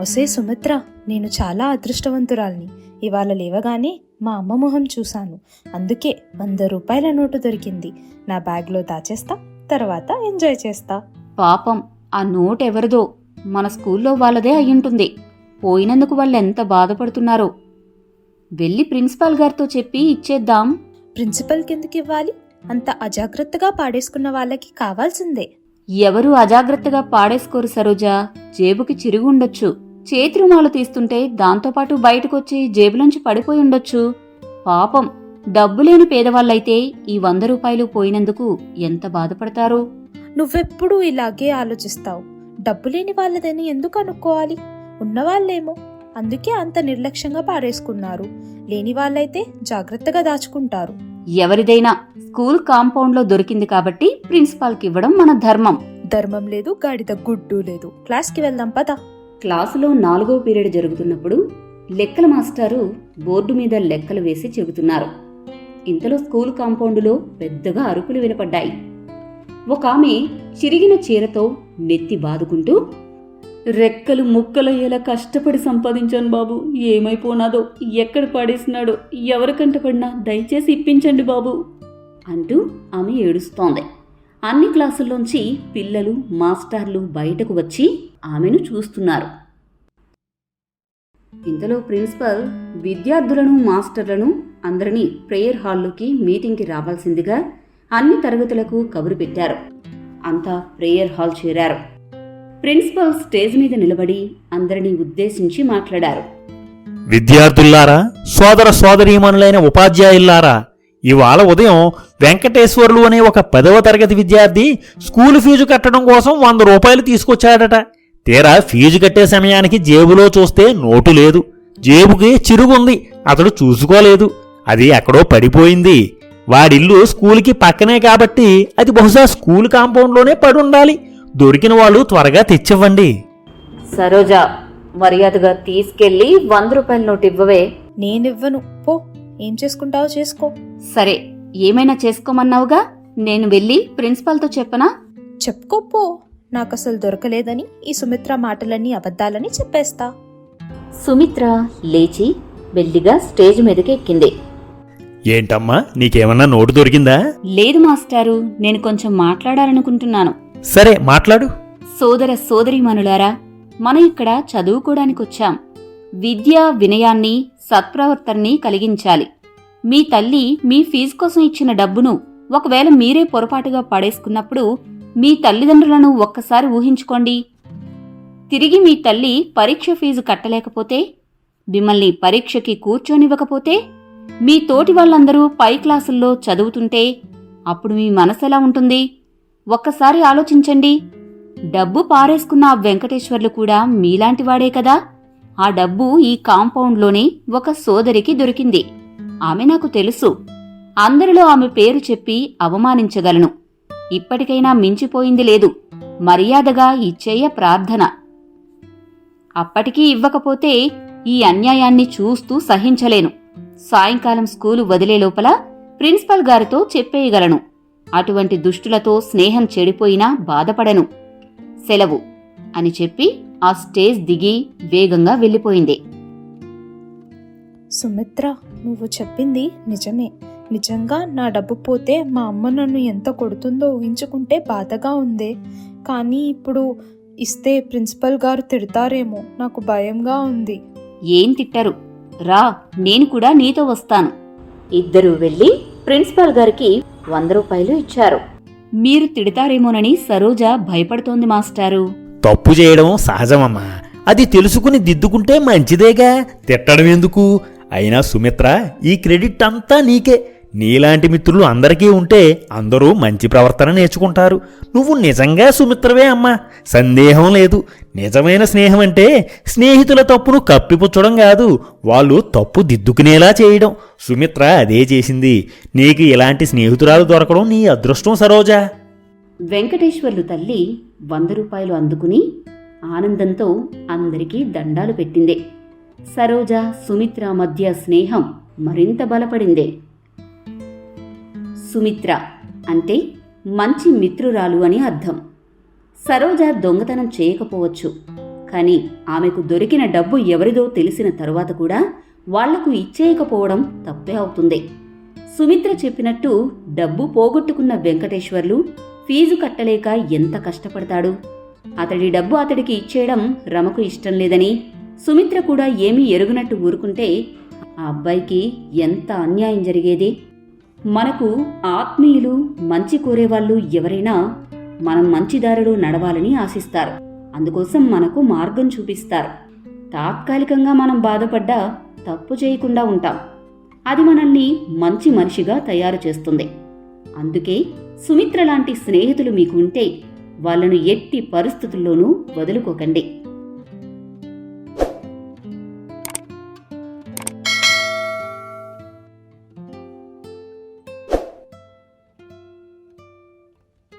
ఒసే సుమిత్ర నేను చాలా అదృష్టవంతురాల్ని. ఇవాళ లేవగానే మా అమ్మ మొహం చూశాను. అందుకే వంద రూపాయల నోటు దొరికింది. నా బ్యాగ్లో దాచేస్తా తర్వాత ఎంజాయ్ చేస్తా. పాపం ఆ నోట్ ఎవరిదో? మన స్కూల్లో వాళ్ళదే అయ్యుంటుంది. పోయినందుకు వాళ్ళు ఎంత బాధపడుతున్నారో. వెళ్ళి ప్రిన్సిపాల్ గారితో చెప్పి ఇచ్చేద్దాం. ప్రిన్సిపల్ కిందకి ఇవ్వాలి అంత అజాగ్రత్తగా పాడేసుకున్న వాళ్ళకి కావాల్సిందే. ఎవరు అజాగ్రత్తగా పాడేసుకోరు సరోజా? జేబుకి చిరుగు ఉండొచ్చు చేతి రుమాలు తీస్తుంటే దాంతోపాటు బయటకొచ్చి జేబులోంచి పడిపోయి ఉండొచ్చు. పాపం డబ్బులేని పేదవాళ్ళైతే ఈ వంద రూపాయలు పోయినందుకు ఎంత బాధపడతారు? నువ్వెప్పుడూ ఇలాగే ఆలోచిస్తావు. డబ్బు లేని వాళ్ళదని ఎందుకు అనుకోవాలి? ఉన్నవాళ్ళేమో. అందుకే అంత నిర్లక్ష్యంగా పారేసుకున్నారు. లేని వాళ్ళైతే జాగ్రత్తగా దాచుకుంటారు. ఎవరిదైనా స్కూల్ కాంపౌండ్లో దొరికింది కాబట్టి ప్రిన్సిపాల్కి ఇవ్వడం మన ధర్మం. ధర్మం లేదు గాడిద గుడ్డు లేదు. క్లాస్కి వెళ్దాం పదా. క్లాసులో నాలుగో పీరియడ్ జరుగుతున్నప్పుడు లెక్కల మాస్టారు బోర్డు మీద లెక్కలు వేసి చెబుతున్నారు. ఇంతలో స్కూల్ కాంపౌండులో పెద్దగా అరుపులు వినపడ్డాయి. ఒక ఆమె చిరిగిన చీరతో నెత్తి బాదుకుంటూ రెక్కలు ముక్కలయ్యేలా కష్టపడి సంపాదించాను బాబు. ఏమైపోనాదో ఎక్కడ పడేసినాడో ఎవరికంట పడినా దయచేసి ఇప్పించండి బాబు అంటూ ఆమె ఏడుస్తోంది. అన్ని క్లాసుల్లోంచి పిల్లలు మాస్టర్లు బయటకు వచ్చి ఆమెను చూస్తున్నారు. ఇంతలో ప్రిన్సిపల్ విద్యార్థులను మాస్టర్లను అందరినీ ప్రేయర్ హాల్లోకి మీటింగ్కి రావాల్సిందిగా అన్ని తరగతులకు కబురు పెట్టారు. అంతా ప్రేయర్ హాల్ చేరారు. ప్రిన్సిపల్ స్టేజ్ మీద నిలబడి అందరినీ ఉద్దేశించి మాట్లాడారు. విద్యార్థుల్లారా సోదర సోదరీమణులైన ఉపాధ్యాయుల్లారా ఇవాళ ఉదయం వెంకటేశ్వర్లు అనే ఒక పదవ తరగతి విద్యార్థి స్కూల్ ఫీజు కట్టడం కోసం వంద రూపాయలు తీసుకొచ్చాడట. తీరా ఫీజు కట్టే సమయానికి జేబులో చూస్తే నోటు లేదు. జేబుకి చిరుగుంది. అతడు చూసుకోలేదు. అది ఎక్కడో పడిపోయింది. వాడిల్లు స్కూల్కి పక్కనే కాబట్టి అది బహుశా స్కూల్ కాంపౌండ్లోనే పడి ఉండాలి దొరికిన వాళ్ళు త్వరగా తెచ్చివ్వండి. సరోజ మర్యాదగా తీసుకెళ్ళి వంద రూపాయల నోటు ఇవ్వవే. నేనివ్వను. పో. ఏం చేసుకుంటావో చేసుకో. సరే ఏమైనా చేసుకోమన్నావుగా? నేను వెళ్ళి ప్రిన్సిపాల్తో చెప్పనా? చెప్పుకో పో. నాకు అసలు దొరకలేదని ఈ సుమిత్ర మాటలన్నీ అబద్ధాలని చెప్పేస్తా. సుమిత్ర లేచి మెల్లిగా స్టేజ్ మీదకి ఎక్కింది ఏంటమ్మా నీకేమన్నా నోటు దొరికిందా? లేదు మాస్టారు నేను కొంచెం మాట్లాడాలనుకుంటున్నాను. సరే మాట్లాడు. సోదర సోదరీమణులారా మనం ఇక్కడ చదువుకోవడానికొచ్చాం. విద్య వినయాన్ని సత్ప్రవర్తనని కలిగించాలి. మీ తల్లి మీ ఫీజు కోసం ఇచ్చిన డబ్బును ఒకవేళ మీరే పొరపాటుగా పడేసుకున్నప్పుడు మీ తల్లిదండ్రులను ఒక్కసారి ఊహించుకోండి. తిరిగి మీ తల్లి పరీక్ష ఫీజు కట్టలేకపోతే మిమ్మల్ని పరీక్షకి కూర్చోనివ్వకపోతే మీ తోటి వాళ్ళందరూ పై క్లాసుల్లో చదువుతుంటే అప్పుడు మీ మనసెలా ఉంటుంది? ఒక్కసారి ఆలోచించండి. డబ్బు పారేసుకున్న ఆ వెంకటేశ్వర్లు కూడా మీలాంటి వాడే కదా? ఆ డబ్బు ఈ కాంపౌండ్లోని ఒక సోదరికి దొరికింది. ఆమె నాకు తెలుసు. అందరిలో ఆమె పేరు చెప్పి అవమానించగలను. ఇప్పటికైనా మించిపోయింది లేదు. మర్యాదగా ఇచ్చేయ ప్రార్థన. అప్పటికీ ఇవ్వకపోతే ఈ అన్యాయాన్ని చూస్తూ సహించలేను. సాయంకాలం స్కూలు వదిలే లోపల ప్రిన్సిపల్ గారితో చెప్పేయగలను. అటువంటి దుష్టులతో స్నేహం చెడిపోయినా బాధపడను. సెలవు అని చెప్పి ఆ స్టేజ్ దిగి వేగంగా వెళ్ళిపోయింది. సుమిత్ర నువ్వు చెప్పింది నిజమే. నిజంగా నా డబ్బు పోతే మా అమ్మ నన్ను ఎంత కొడుతుందో ఊహించుకుంటే బాధగా ఉందే. కానీ ఇప్పుడు ఇస్తే ప్రిన్సిపల్ గారు తిడతారేమో నాకు భయంగా ఉంది. ఏం తిట్టరు? రా నేను కూడా నీతో వస్తాను. ఇద్దరూ వెళ్ళి ప్రిన్సిపాల్ గారికి వంద రూపాయలు ఇచ్చారు. మీరు తిడతారేమోనని సరోజ భయపడుతోంది మాస్టారు. తప్పు చేయడం సహజమమ్మా. అది తెలుసుకుని దిద్దుకుంటే మంచిదేగా. తిట్టడం ఎందుకు? అయినా సుమిత్ర ఈ క్రెడిట్ అంతా నీకే. నీలాంటి మిత్రులు అందరికీ ఉంటే అందరూ మంచి ప్రవర్తన నేర్చుకుంటారు. నువ్వు నిజంగా సుమిత్రవే అమ్మా. సందేహం లేదు. నిజమైన స్నేహం అంటే స్నేహితుల తప్పును కప్పిపుచ్చడం కాదు. వాళ్ళు తప్పు దిద్దుకునేలా చేయడం. సుమిత్ర అదే చేసింది. నీకు ఇలాంటి స్నేహితురాలు దొరకడం నీ అదృష్టం సరోజా. వెంకటేశ్వర్లు తల్లి వంద రూపాయలు అందుకుని ఆనందంతో అందరికీ దండాలు పెట్టింది. సరోజ సుమిత్ర మధ్య స్నేహం మరింత బలపడిందే. సుమిత్ర అంటే మంచి మిత్రురాలు అని అర్థం. సరోజ దొంగతనం చేయకపోవచ్చు. కానీ ఆమెకు దొరికిన డబ్బు ఎవరిదో తెలిసిన తరువాత కూడా వాళ్ళకు ఇచ్చేయకపోవడం తప్పే అవుతుంది. సుమిత్ర చెప్పినట్టు డబ్బు పోగొట్టుకున్న వెంకటేశ్వర్లు ఫీజు కట్టలేక ఎంత కష్టపడతాడు? అతడి డబ్బు అతడికి ఇచ్చేయడం రమకు ఇష్టం లేదని సుమిత్ర కూడా ఏమీ ఎరుగునట్టు ఊరుకుంటే ఆ అబ్బాయికి ఎంత అన్యాయం జరిగేది? మనకు ఆత్మీయులు మంచి కోరేవాళ్ళు ఎవరైనా మనం మంచి దారిలో నడవాలని ఆశిస్తారు. అందుకోసం మనకు మార్గం చూపిస్తారు. తాత్కాలికంగా మనం బాధపడ్డా తప్పు చేయకుండా ఉంటాం. అది మనల్ని మంచి మనిషిగా తయారు చేస్తుంది. అందుకే సుమిత్ర లాంటి స్నేహితులు మీకు ఉంటే వాళ్ళను ఎట్టి పరిస్థితుల్లోనూ వదులుకోకండి.